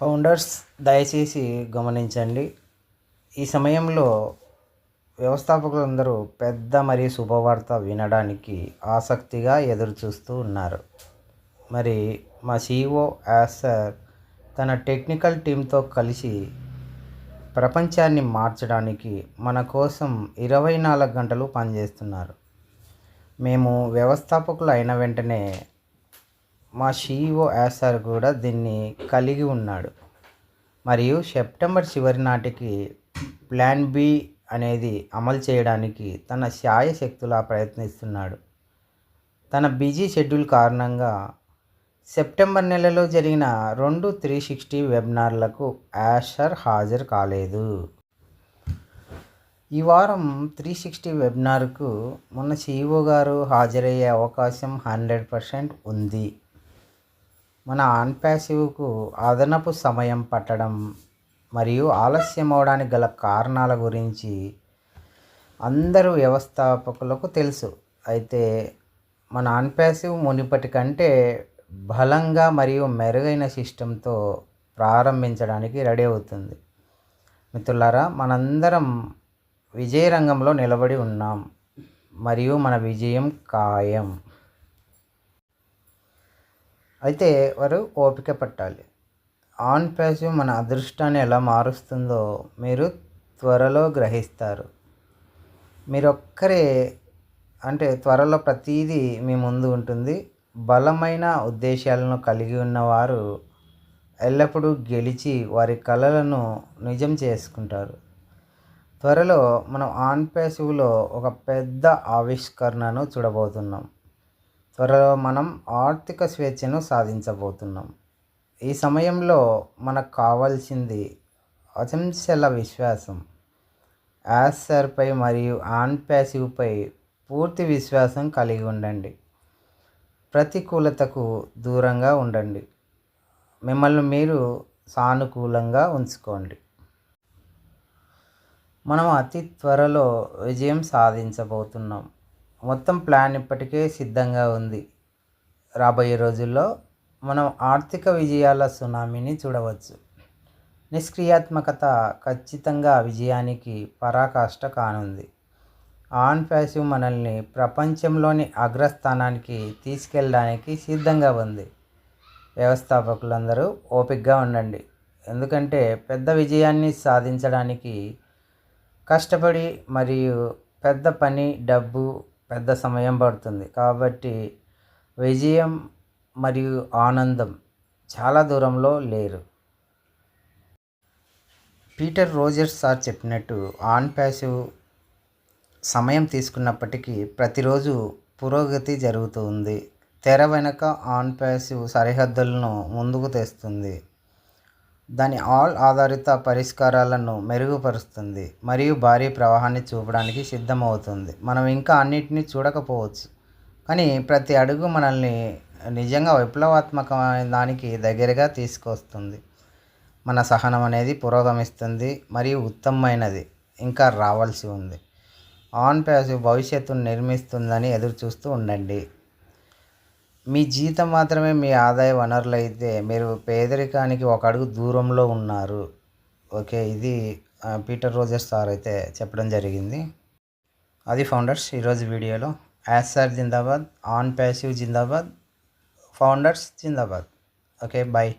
Founders దయచేసి గమనించండి. ఈ సమయంలో వ్యవస్థాపకులందరూ పెద్ద మరియు శుభవార్త వినడానికి ఆసక్తిగా ఎదురుచూస్తూ ఉన్నారు. మరి మా సిఇఓ యాసర్ తన టెక్నికల్ టీంతో కలిసి ప్రపంచాన్ని మార్చడానికి మన కోసం ఇరవై నాలుగు గంటలు పనిచేస్తున్నారు. మేము వ్యవస్థాపకులు అయిన వెంటనే మా సిఇఓ యాసర్ కూడా దీన్ని కలిగి ఉన్నాడు. మరియు సెప్టెంబర్ చివరి నాటికి ప్లాన్ బి అనేది అమలు చేయడానికి తన శాయశక్తులా ప్రయత్నిస్తున్నాడు. తన బిజీ షెడ్యూల్ కారణంగా సెప్టెంబర్ నెలలో జరిగిన రెండు త్రీ సిక్స్టీ వెబినార్లకు యాషర్ హాజరు కాలేదు. ఈ వారం త్రీ సిక్స్టీ వెబినార్కు మొన్న సిఇఓ గారు హాజరయ్యే అవకాశం హండ్రెడ్ పర్సెంట్ ఉంది. మన ఆన్ ప్యాసివ్కు అదనపు సమయం పట్టడం మరియు ఆలస్యం అవడానికి గల కారణాల గురించి అందరూ వ్యవస్థాపకులకు తెలుసు. అయితే మన ఆన్ ప్యాసివ్ మునిపటి కంటే బలంగా మరియు మెరుగైన సిస్టంతో ప్రారంభించడానికి రెడీ అవుతుంది. మిత్రులారా మనందరం విజయ రంగంలో నిలబడి ఉన్నాం. మరియు మన విజయం ఖాయం. అయితే వారు ఓపిక పట్టాలి. ఆన్ ప్యాసివ్ మన అదృష్టాన్ని ఎలా మారుస్తుందో మీరు త్వరలో గ్రహిస్తారు. మీరు ఒక్కరే అంటే త్వరలో ప్రతీదీ మీ ముందు ఉంటుంది. బలమైన ఉద్దేశాలను కలిగి ఉన్నవారు ఎల్లప్పుడూ గెలిచి వారి కళలను నిజం చేసుకుంటారు. త్వరలో మనం ఆన్ ప్యాసివ్లో ఒక పెద్ద ఆవిష్కరణను చూడబోతున్నాం. త్వరలో మనం ఆర్థిక స్వేచ్ఛను సాధించబోతున్నాం. ఈ సమయంలో మనకు కావాల్సింది అచంచల విశ్వాసం. యాసర్పై మరియు ఆన్ ప్యాసివ్పై పూర్తి విశ్వాసం కలిగి ఉండండి. ప్రతికూలతకు దూరంగా ఉండండి. మిమ్మల్ని మీరు సానుకూలంగా ఉంచుకోండి. మనం అతి త్వరలో విజయం సాధించబోతున్నాం. మొత్తం ప్లాన్ ఇప్పటికే సిద్ధంగా ఉంది. రాబోయే రోజుల్లో మనం ఆర్థిక విజయాల సునామీని చూడవచ్చు. నిష్క్రియాత్మకత ఖచ్చితంగా విజయానికి పరాకాష్ట కానుంది. ఆన్ ఫ్యాసివ్ మనల్ని ప్రపంచంలోని అగ్రస్థానానికి తీసుకెళ్ళడానికి సిద్ధంగా ఉంది. వ్యవస్థాపకులందరూ ఓపికగా ఉండండి. ఎందుకంటే పెద్ద విజయాన్ని సాధించడానికి కష్టపడి మరియు పెద్ద పని డబ్బు పెద్ద సమయం పడుతుంది. కాబట్టి విజయం మరియు ఆనందం చాలా దూరంలో లేరు. పీటర్ రోజర్స్ సార్ చెప్పినట్టు ఆన్ ప్యాసివ్ సమయం తీసుకున్నప్పటికీ ప్రతిరోజు పురోగతి జరుగుతుంది. తెర వెనక ఆన్ ప్యాసివ్ సరిహద్దులను ముందుకు తెస్తుంది. దాని ఆల్ ఆధారిత పరిష్కారాలను మెరుగుపరుస్తుంది మరియు భారీ ప్రవాహాన్ని చూపడానికి సిద్ధమవుతుంది. మనం ఇంకా అన్నిటినీ చూడకపోవచ్చు. కానీ ప్రతి అడుగు మనల్ని నిజంగా విప్లవాత్మకమైన దానికి దగ్గరగా తీసుకొస్తుంది. మన సహనం అనేది పురోగమిస్తుంది మరియు ఉత్తమమైనది ఇంకా రావాల్సి ఉంది. ఆన్ ప్యాసివ్ భవిష్యత్తును నిర్మిస్తుందని ఎదురు చూస్తూ ఉండండి. మీ జీతం మాత్రమే మీ ఆదాయ వనరులు అయితే మీరు పేదరికానికి ఒక అడుగు దూరంలో ఉన్నారు. ఓకే ఇది పీటర్ రోజర్స్ సార్ అయితే చెప్పడం జరిగింది. అది ఫౌండర్స్ ఈరోజు వీడియోలో. యాజ్ సార్ జిందాబాద్ ఆన్ ప్యాసివ్ జిందాబాద్ ఫౌండర్స్ జిందాబాద్. Okay bye